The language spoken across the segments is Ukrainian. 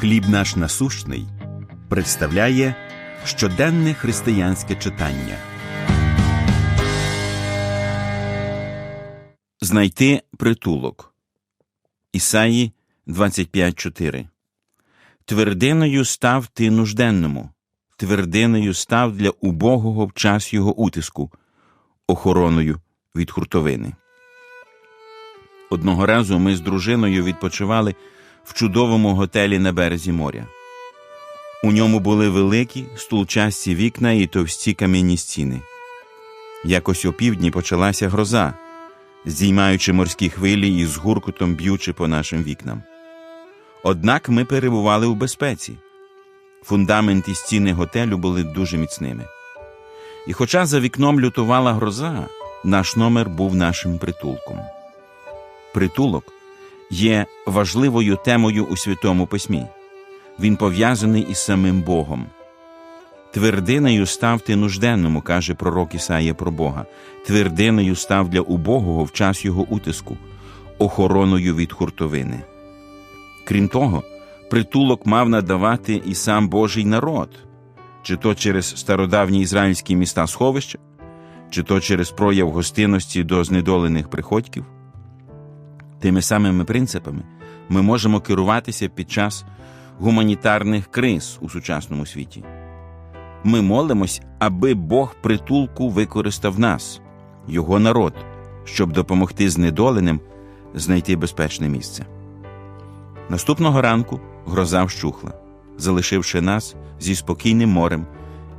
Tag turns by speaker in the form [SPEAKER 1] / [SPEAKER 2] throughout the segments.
[SPEAKER 1] Хліб наш насущний представляє щоденне християнське читання. Знайти притулок. Ісаї 25.4 Твердиною став ти нужденному, твердиною став для убогого в час його утиску, охороною від хуртовини. Одного разу ми з дружиною відпочивали в чудовому готелі на березі моря. У ньому були великі стулчасті вікна і товсті кам'яні стіни. Якось опівдні почалася гроза, здіймаючи морські хвилі і з гуркутом б'ючи по нашим вікнам. Однак ми перебували у безпеці. Фундамент і стіни готелю були дуже міцними. І хоча за вікном лютувала гроза, наш номер був нашим притулком. Притулок є важливою темою у Святому Письмі. Він пов'язаний із самим Богом. Твердиною став ти нужденному, каже пророк Ісаїя про Бога. Твердиною став для убогого в час його утиску, охороною від хуртовини. Крім того, притулок мав надавати і сам Божий народ, чи то через стародавні ізраїльські міста сховища, чи то через прояв гостинності до знедолених приходьків. Тими самими принципами ми можемо керуватися під час гуманітарних криз у сучасному світі. Ми молимось, аби Бог притулку використав нас, його народ, щоб допомогти знедоленим знайти безпечне місце. Наступного ранку гроза вщухла, залишивши нас зі спокійним морем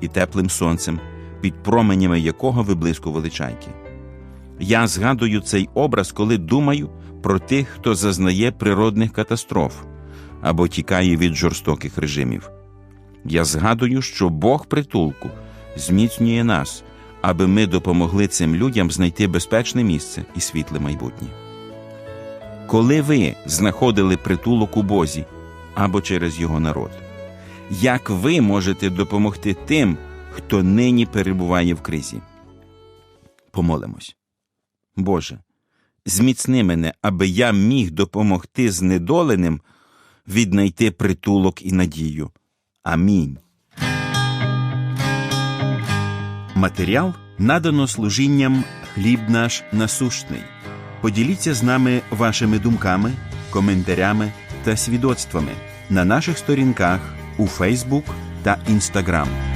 [SPEAKER 1] і теплим сонцем, під променями якого виблискували чайки. Я згадую цей образ, коли думаю про тих, хто зазнає природних катастроф або тікає від жорстоких режимів. Я згадую, що Бог притулку зміцнює нас, аби ми допомогли цим людям знайти безпечне місце і світле майбутнє. Коли ви знаходили притулок у Бозі або через його народ, як ви можете допомогти тим, хто нині перебуває в кризі? Помолимось. Боже, зміцни мене, аби я міг допомогти знедоленим віднайти притулок і надію. Амінь. Матеріал надано служінням хліб наш насущний. Поділіться з нами вашими думками, коментарями та свідоцтвами на наших сторінках у Фейсбук та Інстаграм.